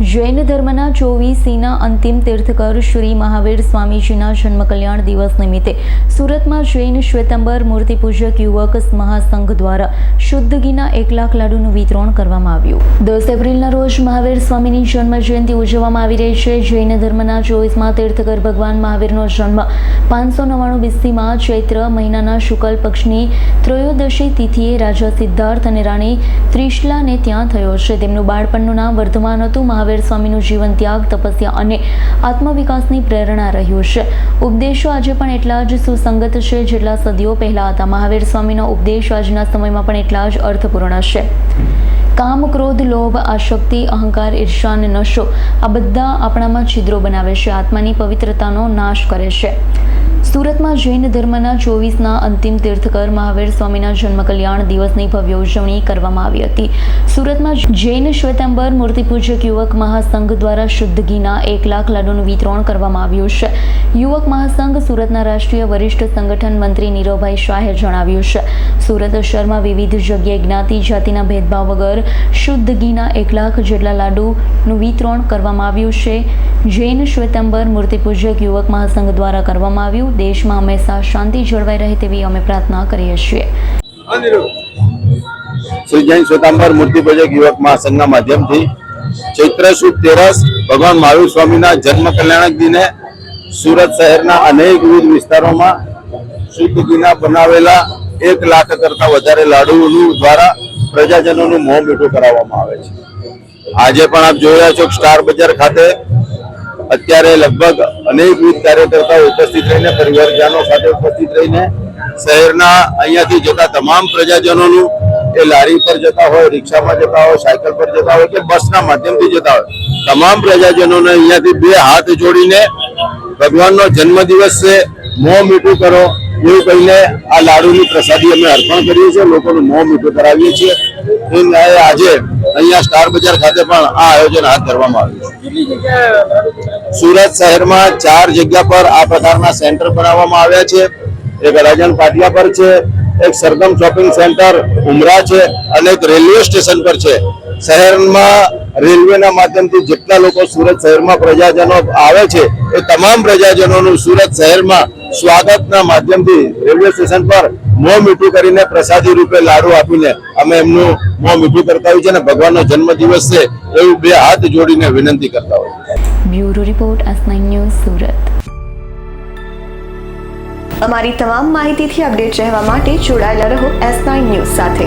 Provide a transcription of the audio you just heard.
જૈન ધર્મના ચોવીસીના અંતિમ તીર્થકર શ્રી મહાવીર સ્વામીજીના જન્મ કલ્યાણ દિવસ નિમિત્તે સુરતમાં જૈન શ્વેતંબર મૂર્તિ પૂજક યુવક મહાસંઘ દ્વારા શુદ્ધ ઘીના એક લાખ લાડુનું વિતરણ કરવામાં આવ્યું. દસ એપ્રિલના રોજ મહાવીર સ્વામીની જન્મ જયંતિ ઉજવવામાં આવી રહી છે. જૈન ધર્મના ચોવીસમાં તીર્થકર ભગવાન મહાવીરનો જન્મ પાંચસો નવ્વાણું બીસીમાં ચૈત્ર મહિનાના શુકલ પક્ષની ત્રયોદશી તિથિએ રાજા સિદ્ધાર્થ અને રાણી ત્રિશલાને ત્યાં થયો છે. તેમનું બાળપણનું નામ વર્ધમાન હતું. મહાવીર સ્વામીનું જીવન ત્યાગ, તપસ્યા અને આત્મવિકાસની પ્રેરણા રહ્યું છે. ઉપદેશો આજે પણ એટલા જ સુસંગત છે જેટલા સદીઓ પહેલા હતા. મહાવીર સ્વામીનો ઉપદેશ આજના સમયમાં પણ એટલા જ અર્થપૂર્ણ છે. કામ, ક્રોધ, લોભ, આશક્તિ, અહંકાર ઈર્ષા નશો આ બધા આપણામાં છિદ્રો બનાવે છે. આત્માની પવિત્રતાનો નાશ કરે છે. સુરતમાં જૈન ધર્મના ચોવીસના અંતિમ તીર્થકર મહાવીર સ્વામીના જન્મ કલ્યાણ દિવસની ભવ્ય ઉજવણી કરવામાં આવી હતી. સુરતમાં જૈન શ્વેતાંબર મૂર્તિપૂજક યુવક મહાસંઘ દ્વારા શુદ્ધ ઘીના એક લાખ લાડુનું વિતરણ કરવામાં આવ્યું છે. યુવક મહાસંઘ સુરતના રાષ્ટ્રીય વરિષ્ઠ સંગઠન મંત્રી નીરવભાઈ શાહે જણાવ્યું છે. સુરત શહેરમાં વિવિધ જગ્યાએ જ્ઞાતિ, જાતિના ભેદભાવ વગર શુદ્ધ ઘીના એક લાખ જેટલા લાડુનું વિતરણ કરવામાં આવ્યું છે. જૈન શ્વેતાંબર મૂર્તિપૂજક યુવક મહાસંઘ દ્વારા કરવામાં આવ્યું. દેશમાં હંમેશા શાંતિ જળવાઈ રહે તેવી અમે પ્રાર્થના કરીએ છીએ. શ્રી જૈન શ્વેતાંબર મૂર્તિ પૂજક યુવક મહાસંઘના માધ્યમથી ચૈત્ર સુદ તેરસ ભગવાન મહાવીર સ્વામીના જન્મ કલ્યાણક દિને સુરત શહેરના અનેક વિવિધ વિસ્તારોમાં શુદ્ધ ઘીના બનાવેલા એક લાખ કરતા વધારે લાડુનું દ્વારા પ્રજાજનોનું મોં મીઠું કરાવવામાં આવે છે. આજે પણ આપ રહ્યા છો સ્ટાર બજાર ખાતે અત્યારે લગભગ અનેક વિવિધ કાર્યકર્તાઓ ઉપસ્થિત રહીને, પરિવારજનો સાથે ઉપસ્થિત રહીને શહેરના અહીંયાથી જતા તમામ પ્રજાજનોનું એ લારી પર જતા હોય, રિક્ષામાં જતા હોય, સાયકલ પર જતા હોય કે બસના માધ્યમથી જતા હોય, તમામ પ્રજાજનોને અહીંયાથી બે હાથ જોડીને ભગવાનનો જન્મદિવસ છે મોં મીઠું કરો એવું કહીને આ લાડુની પ્રસાદી અમે અર્પણ કરીએ છીએ. લોકોનું મોં મીઠું કરાવીએ છીએ. એ આજે અહીંયા સ્ટાર બજાર ખાતે પણ આ આયોજન હાથ ધરવામાં આવ્યું સુરત શહેરમાં ચાર જગ્યા પર આ પ્રકારના સેન્ટર બનાવવામાં આવ્યા છે. એક રાજન પાટિયા પર છે એક સરગમ શોપિંગ સેન્ટર ઉમરા છે અને એક રેલવે સ્ટેશન પર છે. શહેરમાં રેલવેના માધ્યમથી જેટલા લોકો સુરત શહેરમાં પ્રજાજનો આવે છે એ તમામ પ્રજાજનોનું સુરત શહેરમાં સ્વાગતના માધ્યમથી રેલવે સ્ટેશન પર મોં મીઠું કરીને પ્રસાદી રૂપે લાડુ આપીને અમે એમનું મોં મીઠું કરતા હોય છે અને ભગવાનનો જન્મદિવસ છે એવું બે હાથ જોડીને વિનંતી કરતા હોય. Bureau report S news Surat અમારી તમામ માહિતીથી અપડેટ રહેવા માટે જોડાયેલા રહો એસ નાઇન ન્યૂઝ સાથે